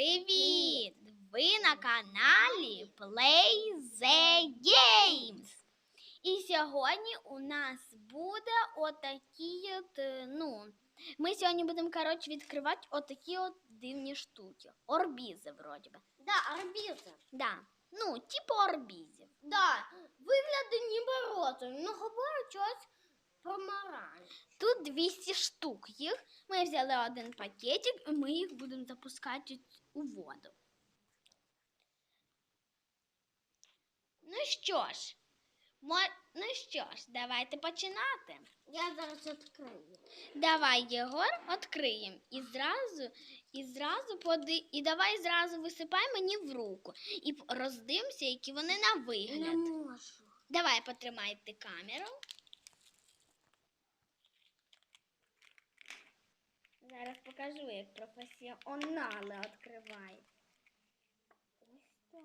Привіт! Ви на каналі Play the Games. І сьогодні у нас буде отакі от, е, ну, ми сьогодні будемо, коротше, відкривати отакі от дивні штуки. Орбізи, вроді би. Да, орбіти. Да. Ну, типу орбізів. Да, вигляди ніби розум, ну говорить щось про марань. Тут 200 штук їх. Ми взяли один пакетик, і ми їх будемо запускати у воду. Ну що ж, ну що ж, давайте починати. Я зараз відкрию. Давай, Єгор, відкриємо. І зразу, і зразу поди, і давай зразу висипай мені в руку. І роздивимося, які вони на Не можу. Давай потримайте камеру. Зараз покажу, як професіонали відкривають. Ось так.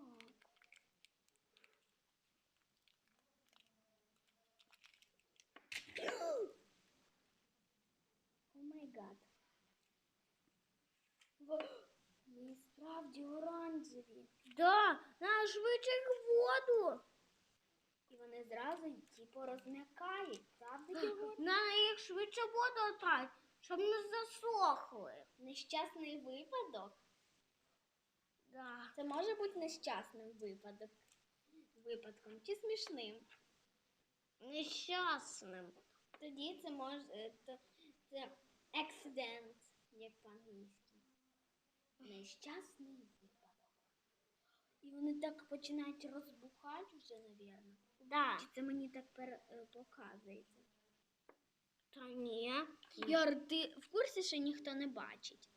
О май гад. Вони справді оранжеві. Да, на швидше воду. І вони зразу типу розм'якають, правда? На їх швидше воду отать, щоб не засохли. Нещасний випадок. Да. Це може бути нещасним випадок. випадком чи смішним. Нещасним. Тоді це може е, то, це accident, як по-англійськи. Нещасний випадок. І вони так починають розбухати вже, напевно. Да. Чи це мені так е, показується? Та ні. Йор, ти в курсі, що ніхто не бачить?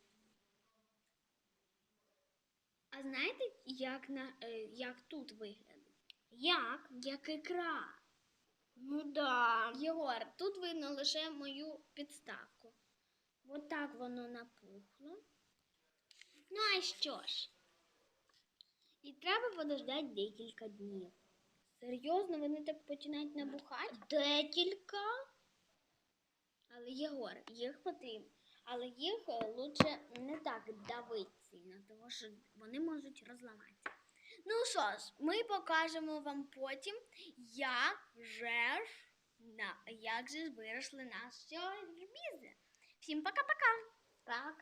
А знаєте, як, на, е, як тут виглядає? Як? Як ікра. Ну да. Єгор, тут видно лише мою підставку. От так воно напухло. Ну, а що ж? І треба подождати декілька днів. Серйозно, вони так починають набухати? Декілька. Але Єгор, їх потрібно. Але їх е, лучше не так давити сильно, тому що вони можуть розламатися. Ну що ж, ми покажемо вам потім, як же ж, як же ж виросли наші бізи. Всім пока-пока!